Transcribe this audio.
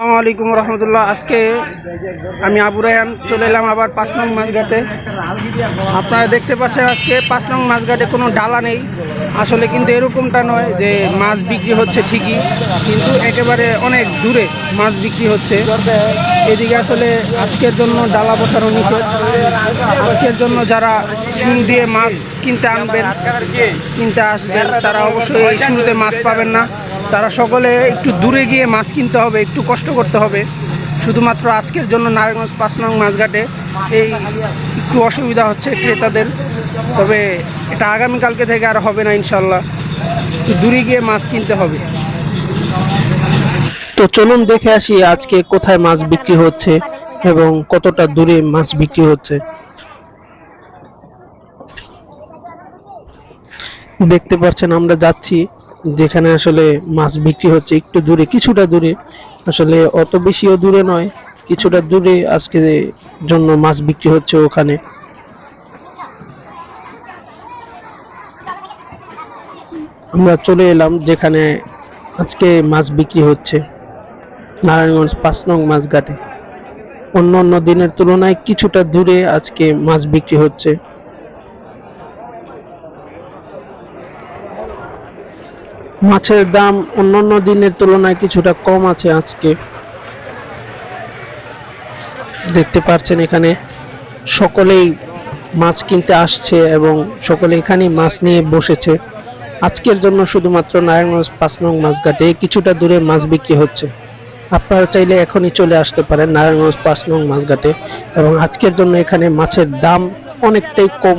আসসালামু আলাইকুম রহমতুল্লাহ। আজকে আমি আবু রায়হান চলে এলাম আবার পাঁচ নং মাছঘাটে। আপনারা দেখতে পাচ্ছেন আজকে পাঁচ নং মাছঘাটে কোনো ডালা নেই। আসলে কিন্তু এরকমটা নয় যে মাছ বিক্রি হচ্ছে ঠিকই, কিন্তু একেবারে অনেক দূরে মাছ বিক্রি হচ্ছে। এদিকে আসলে আজকের জন্য ডালা বসানো নিষেধ। আজকের জন্য যারা শুরু দিয়ে মাছ কিনতে আনবেন, কিনতে আসবেন, তারা অবশ্যই শুরুতে মাছ পাবেন না। তারা সকলে একটু দূরে গিয়ে মাছ কিনতে হবে, একটু কষ্ট করতে হবে। শুধুমাত্র আজকের জন্য নারায়ণগঞ্জ পাঁচ নং মাছঘাটে এই একটু অসুবিধা হচ্ছে ক্রেতাদের। তবে এটা আগামীকালকে থেকে আর হবে না ইনশাল্লাহ। একটু দূরে গিয়ে মাছ কিনতে হবে। তো চলুন দেখে আসি আজকে কোথায় মাছ বিক্রি হচ্ছে এবং কতটা দূরে মাছ বিক্রি হচ্ছে। দেখতে পাচ্ছেন আমরা যাচ্ছি যেখানে আসলে মাছ বিক্রি হচ্ছে একটু দূরে, কিছুটা দূরে। আসলে অত বেশিও দূরে নয়, কিছুটা দূরে আজকে জন্য মাছ বিক্রি হচ্ছে ওখানে। আমরা চলে এলাম যেখানে আজকে মাছ বিক্রি হচ্ছে, নারায়ণগঞ্জ পাঁচ নং মাছ ঘাটে। অন্য অন্য দিনের তুলনায় কিছুটা দূরে আজকে মাছ বিক্রি হচ্ছে। মাছের দাম অন্যান্য দিনের তুলনায় কিছুটা কম আছে আজকে। দেখতে পাচ্ছেন এখানে সকলেই মাছ কিনতে আসছে এবং সকলে এখানেই মাছ নিয়ে বসেছে। আজকের জন্য শুধুমাত্র নারায়ণগঞ্জ পাঁচ নং মাছঘাটে কিছুটা দূরে মাছ বিক্রি হচ্ছে। আপনারা চাইলে এখনই চলে আসতে পারেন নারায়ণগঞ্জ পাঁচ নং মাছঘাটে এবং আজকের জন্য এখানে মাছের দাম অনেকটাই কম।